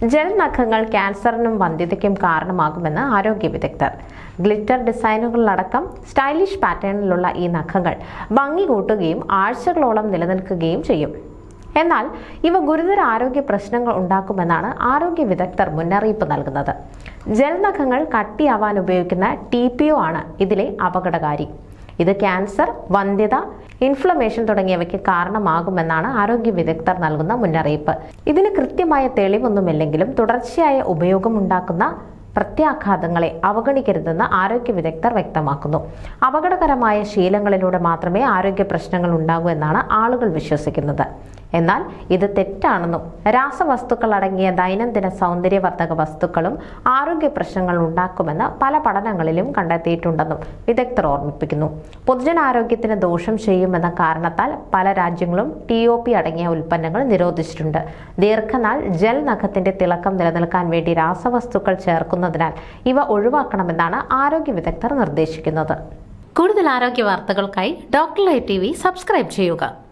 Gel നഖങ്ങൾ ക്യാൻസറിനും വന്ധ്യതയ്ക്കും കാരണമാകുമെന്ന് ആരോഗ്യ വിദഗ്ധർ. ഗ്ലിറ്റർ ഡിസൈനുകളിലടക്കം സ്റ്റൈലിഷ് പാറ്റേണിലുള്ള ഈ നഖങ്ങൾ ഭംഗി കൂട്ടുകയും ആഴ്ചകളോളം നിലനിൽക്കുകയും ചെയ്യും. എന്നാൽ ഇവ ഗുരുതര ആരോഗ്യ പ്രശ്നങ്ങൾ ഉണ്ടാക്കുമെന്നാണ് ആരോഗ്യ വിദഗ്ധർ മുന്നറിയിപ്പ് നൽകുന്നത്. ജെൽ നഖങ്ങൾ കട്ടിയാവാൻ ഉപയോഗിക്കുന്ന ടി പി ഒ ആണ് ഇതിലെ അപകടകാരി. ഇത് ക്യാൻസർ വന്ധ്യത ഇൻഫ്ലമേഷൻ തുടങ്ങിയവയ്ക്ക് കാരണമാകുമെന്നാണ് ആരോഗ്യ വിദഗ്ധർ നൽകുന്ന മുന്നറിയിപ്പ്. ഇതിന് കൃത്യമായ തെളിവൊന്നുമില്ലെങ്കിലും തുടർച്ചയായ ഉപയോഗം ഉണ്ടാക്കുന്ന പ്രത്യാഘാതങ്ങളെ അവഗണിക്കരുതെന്ന് ആരോഗ്യ വിദഗ്ധർ വ്യക്തമാക്കുന്നു. അപകടകരമായ ശീലങ്ങളിലൂടെ മാത്രമേ ആരോഗ്യ പ്രശ്നങ്ങൾ ഉണ്ടാകൂ എന്നാണ് ആളുകൾ വിശ്വസിക്കുന്നത്. എന്നാൽ ഇത് തെറ്റാണെന്നും രാസവസ്തുക്കൾ അടങ്ങിയ ദൈനംദിന സൗന്ദര്യവർദ്ധക വസ്തുക്കളും ആരോഗ്യ പ്രശ്നങ്ങൾ ഉണ്ടാക്കുമെന്ന് പല പഠനങ്ങളിലും കണ്ടെത്തിയിട്ടുണ്ടെന്നും വിദഗ്ധർ ഓർമ്മിപ്പിക്കുന്നു. പൊതുജനാരോഗ്യത്തിന് ദോഷം ചെയ്യുമെന്ന കാരണത്താൽ പല രാജ്യങ്ങളും ടി ഒ പി അടങ്ങിയ ഉൽപ്പന്നങ്ങൾ നിരോധിച്ചിട്ടുണ്ട്. ദീർഘനാൾ ജൽ നഖത്തിന്റെ തിളക്കം നിലനിൽക്കാൻ വേണ്ടി രാസവസ്തുക്കൾ ചേർക്കുന്നതിനാൽ ഇവ ഒഴിവാക്കണമെന്നാണ് ആരോഗ്യ വിദഗ്ധർ നിർദ്ദേശിക്കുന്നത്. കൂടുതൽ ആരോഗ്യ വാർത്തകൾക്കായി doctor live T V subscribe ചെയ്യുക.